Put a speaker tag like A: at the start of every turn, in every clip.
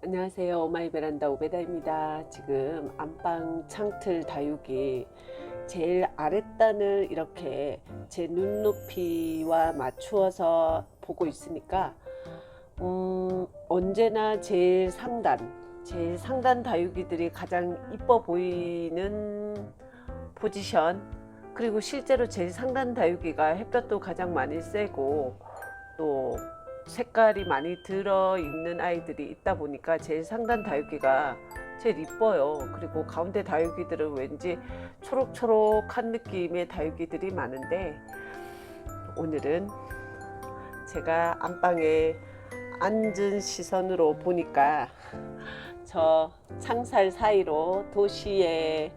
A: 안녕하세요. 오마이 베란다 오베다입니다. 지금 안방 창틀 다육이 제일 아랫단을 이렇게 제 눈높이와 맞추어서 보고 있으니까 음, 언제나 제일 상단, 제일 상단 다육이들이 가장 이뻐 보이는 포지션 그리고 실제로 제일 상단 다육이가 햇볕도 가장 많이 쐬고 또 색깔이 많이 들어 있는 아이들이 있다 보니까 제일 상단 다육이가 제일 이뻐요. 그리고 가운데 다육이들은 왠지 초록초록한 느낌의 다육이들이 많은데 오늘은 제가 안방에 앉은 시선으로 보니까 저 창살 사이로 도시의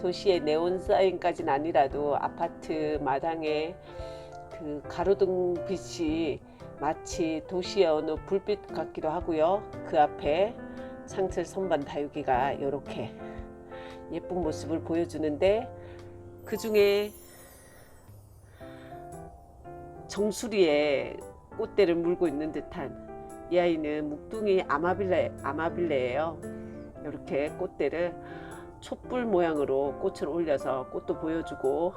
A: 도시의 네온 사인까지는 아니라도 아파트 마당에 그 가로등 빛이 마치 도시의 어느 불빛 같기도 하고요. 그 앞에 창틀 선반 다육이가 이렇게 예쁜 모습을 보여주는데 그 중에 정수리에 꽃대를 물고 있는 듯한 이 아이는 묵둥이 아마빌레 아마빌레예요. 이렇게 꽃대를 촛불 모양으로 꽃을 올려서 꽃도 보여주고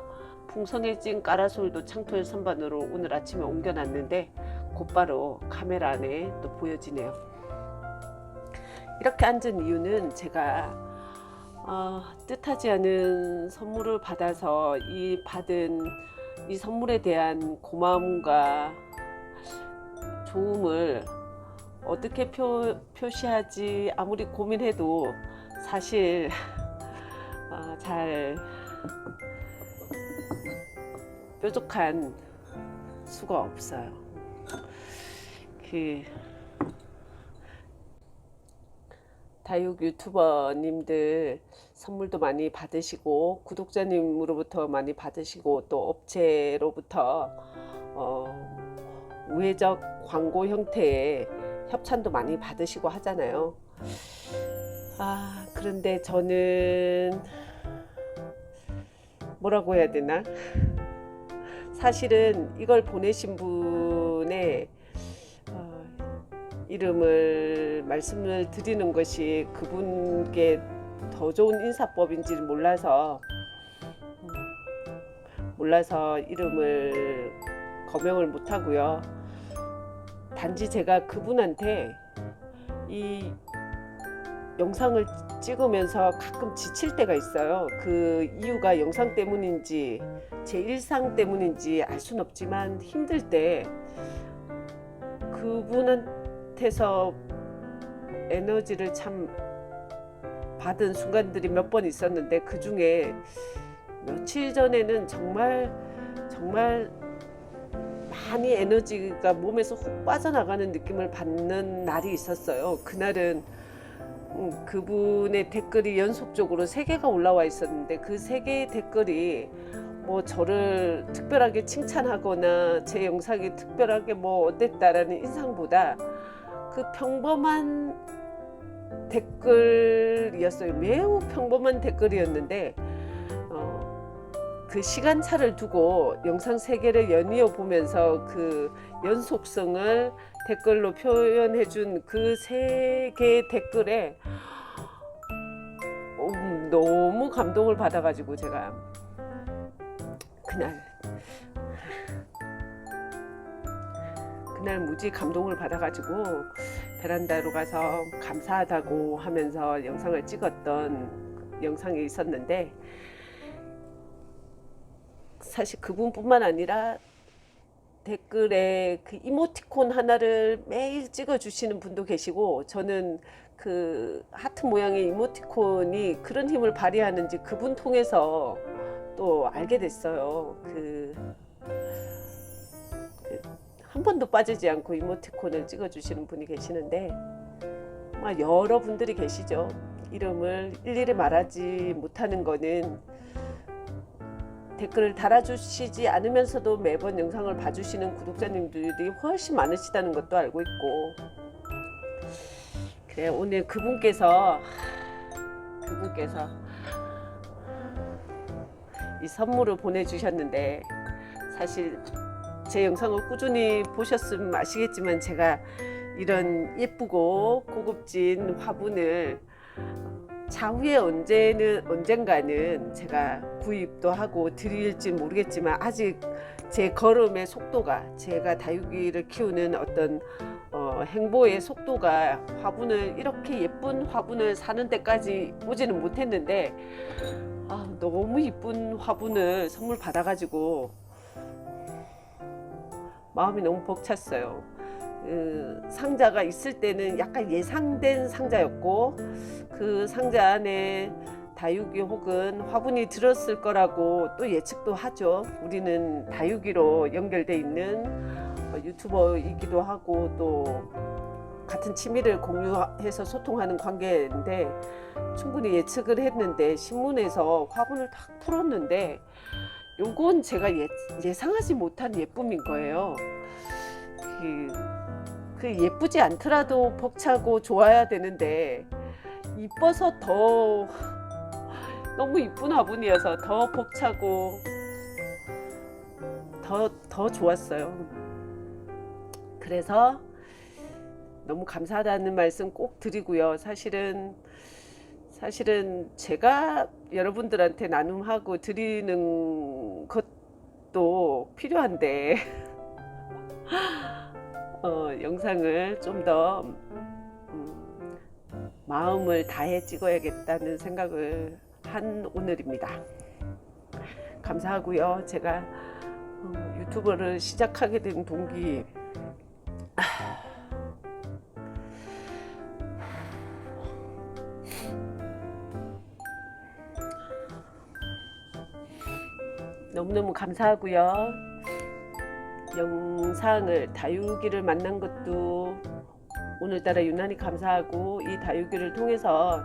A: 풍성해진 까라솔도 창틀 선반으로 오늘 아침에 옮겨놨는데 곧바로 카메라 안에 또 보여지네요. 이렇게 앉은 이유는 제가 어, 뜻하지 않은 선물을 받아서 이 받은 이 선물에 대한 고마움과 좋음을 어떻게 표, 표시하지 아무리 고민해도 사실 어, 잘 뾰족한 수가 없어요. 그 다육 유튜버님들 선물도 많이 받으시고 구독자님으로부터 많이 받으시고 또 업체로부터 어, 우회적 광고 형태의 협찬도 많이 받으시고 하잖아요. 아 그런데 저는 뭐라고 해야 되나? 사실은 이걸 보내신 분의 어, 이름을 말씀을 드리는 것이 그분께 더 좋은 인사법인지 몰라서 음, 몰라서 이름을 거명을 못 하고요. 단지 제가 그분한테 이 영상을 찍으면서 가끔 지칠 때가 있어요. 그 이유가 영상 때문인지 제 일상 때문인지 알 수는 없지만 힘들 때 그분 한테서 에너지를 참 받은 순간들이 몇 번 있었는데 그 중에 며칠 전에는 정말 정말 많이 에너지가 몸에서 훅 빠져나가는 느낌을 받는 날이 있었어요. 그날은 음, 그분의 댓글이 연속적으로 세 개가 올라와 있었는데 그 세 개의 댓글이 뭐 저를 특별하게 칭찬하거나 제 영상이 특별하게 뭐 어땠다라는 인상보다 그 평범한 댓글이었어요. 매우 평범한 댓글이었는데 어, 그 시간차를 두고 영상 세 개를 연이어 보면서 그 연속성을 댓글로 표현해 준 그 세 개의 댓글에 음, 너무 감동을 받아가지고 제가 그날 그날 무지 감동을 받아가지고 베란다로 가서 감사하다고 하면서 영상을 찍었던 영상이 있었는데 사실 그분뿐만 아니라 댓글에 그 이모티콘 하나를 매일 찍어 주시는 분도 계시고 저는 그 하트 모양의 이모티콘이 그런 힘을 발휘하는지 그분 통해서 또 알게 됐어요. 그, 그, 한 번도 빠지지 않고 이모티콘을 찍어 주시는 분이 계시는데 여러분들이 계시죠. 이름을 일일이 말하지 못하는 거는 댓글을 달아주시지 않으면서도 매번 영상을 봐주시는 구독자님들이 훨씬 많으시다는 것도 알고 있고 그래 오늘 그분께서 그분께서 이 선물을 보내주셨는데 사실 제 영상을 꾸준히 보셨으면 아시겠지만 제가 이런 예쁘고 고급진 화분을 차후에 언제는 언젠가는 제가 구입도 하고 드릴지 모르겠지만 아직 제 걸음의 속도가 제가 다육이를 키우는 어떤 어, 행보의 속도가 화분을 이렇게 예쁜 화분을 사는 데까지 오지는 못했는데 아, 너무 이쁜 화분을 선물 받아가지고 마음이 너무 벅찼어요. 그 상자가 있을 때는 약간 예상된 상자였고 그 상자 안에 다육이 혹은 화분이 들었을 거라고 또 예측도 하죠. 우리는 다육이로 연결돼 있는 어, 유튜버이기도 하고 또 같은 취미를 공유해서 소통하는 관계인데 충분히 예측을 했는데 신문에서 화분을 딱 풀었는데 요건 제가 예, 예상하지 못한 예쁨인 거예요. 그, 그 예쁘지 않더라도 벅차고 좋아야 되는데 이뻐서 더 너무 이쁜 화분이어서 더 벅차고 더, 더 좋았어요. 그래서 너무 감사하다는 말씀 꼭 드리고요. 사실은 사실은 제가 여러분들한테 나눔하고 드리는 것도 필요한데 어, 영상을 좀더 음, 마음을 다해 찍어야겠다는 생각을 한 오늘입니다. 감사하고요. 제가 어, 유튜버를 시작하게 된 동기 너무너무 감사하고요. 영상을 다육이를 만난 것도 오늘따라 유난히 감사하고 이 다육이를 통해서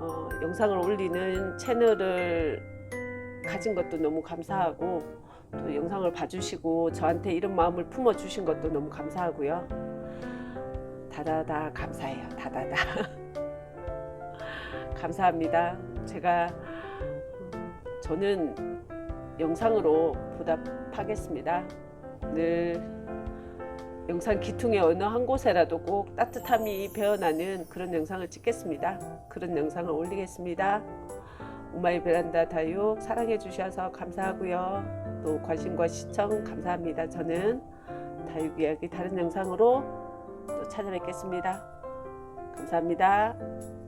A: 어, 영상을 올리는 채널을 가진 것도 너무 감사하고 또 영상을 봐주시고 저한테 이런 마음을 품어주신 것도 너무 감사하고요. 다다다 감사해요. 다다다. 감사합니다. 제가 음, 저는 영상으로 보답하겠습니다. 늘 영상 기퉁의 어느 한 곳에라도 꼭 따뜻함이 배어나는 그런 영상을 찍겠습니다. 그런 영상을 올리겠습니다. 우마이 베란다 다육 사랑해 주셔서 감사하고요. 또 관심과 시청 감사합니다. 저는 다육 이야기 다른 영상으로 또 찾아뵙겠습니다. 감사합니다.